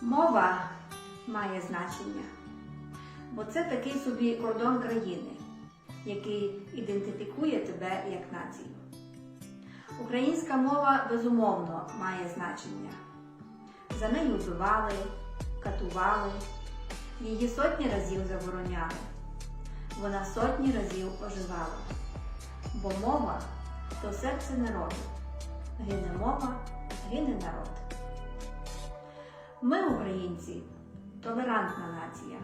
Мова має значення, бо це такий собі кордон країни, який ідентифікує тебе як націю. Українська мова безумовно має значення. За нею вбивали, катували, її сотні разів забороняли. Вона сотні разів оживала. Бо мова то серце народу. Гине мова, гине народ. Ми, українці, толерантна нація.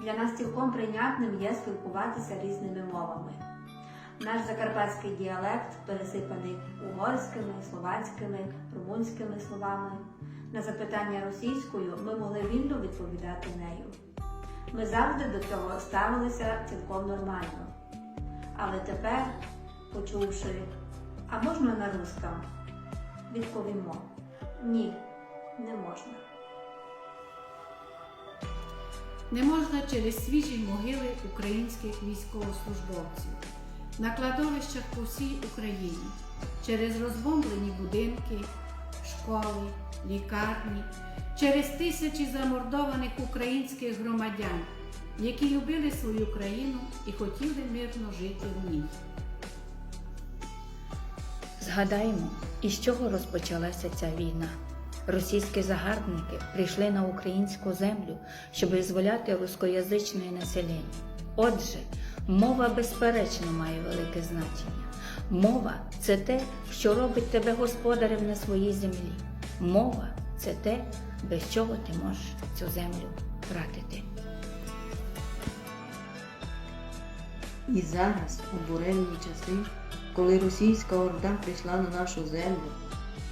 Для нас цілком прийнятним є спілкуватися різними мовами. Наш закарпатський діалект пересипаний угорськими, словацькими, румунськими словами. На запитання російською ми могли вільно відповідати нею. Ми завжди до цього ставилися цілком нормально. Але тепер, почувши, а можна на русском, відповімо ні, не можна. Не можна через свіжі могили українських військовослужбовців, на кладовищах по всій Україні, через розбомблені будинки, школи, лікарні, через тисячі замордованих українських громадян, які любили свою країну і хотіли мирно жити в ній. Згадаємо, із чого розпочалася ця війна. Російські загарбники прийшли на українську землю, щоб визволяти рускоязичне населення. Отже, мова безперечно має велике значення. Мова це те, що робить тебе господарем на своїй землі. Мова це те, без чого ти можеш цю землю втратити. І зараз, у буремні часи, коли російська орда прийшла на нашу землю,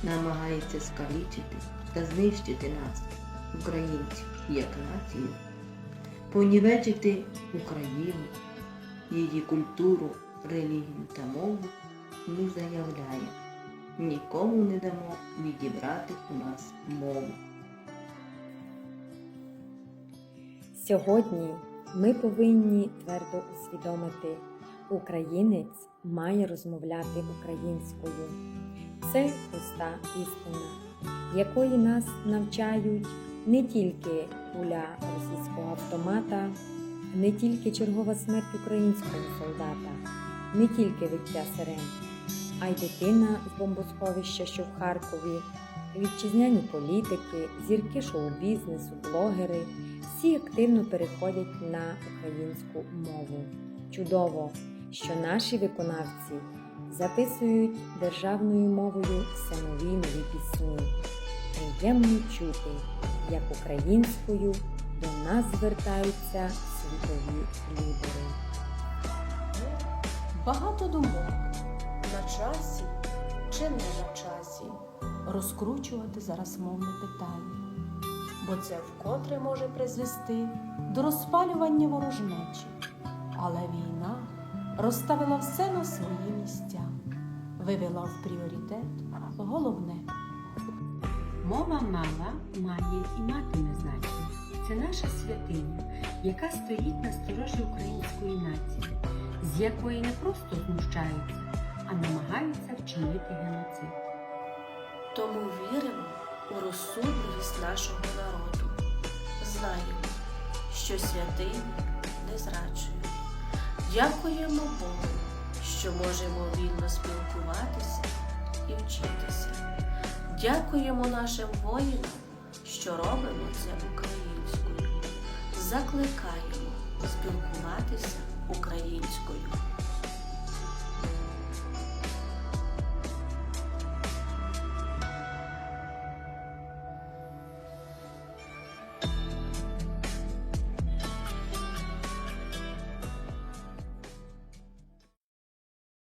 намагається скалічити та знищити нас, українців, як націю, понівечити Україну, її культуру, релігію та мову, ми заявляємо, нікому не дамо відібрати у нас мову. Сьогодні ми повинні твердо усвідомити, українець має розмовляти українською. Це проста істина, якої нас навчають не тільки куля російського автомата, не тільки чергова смерть українського солдата, не тільки виття сирен, а й дитина з бомбосховища, що в Харкові, вітчизняні політики, зірки шоу-бізнесу, блогери всі активно переходять на українську мову. Чудово, що наші виконавці записують державною мовою все нові нові пісні. Приємно чути, як українською до нас звертаються світові лідери. Багато думок на часі чи не на часі розкручувати зараз мовне питання, бо це вкотре може призвести до розпалювання ворожнечі. Але війна розставила все на свої місця, вивела в пріоритет головне. Мова мала має і матиме значення. Це наша святиня, яка стоїть на сторожі української нації, з якої не просто знущаються, а намагаються вчинити геноцид. Тому віримо у розсудливість нашого народу. Знаємо, що святині не зраджують. Дякуємо Богу, що можемо вільно спілкуватися і вчитися. Дякуємо нашим воїнам, що робимо це українською. Закликаємо спілкуватися українською.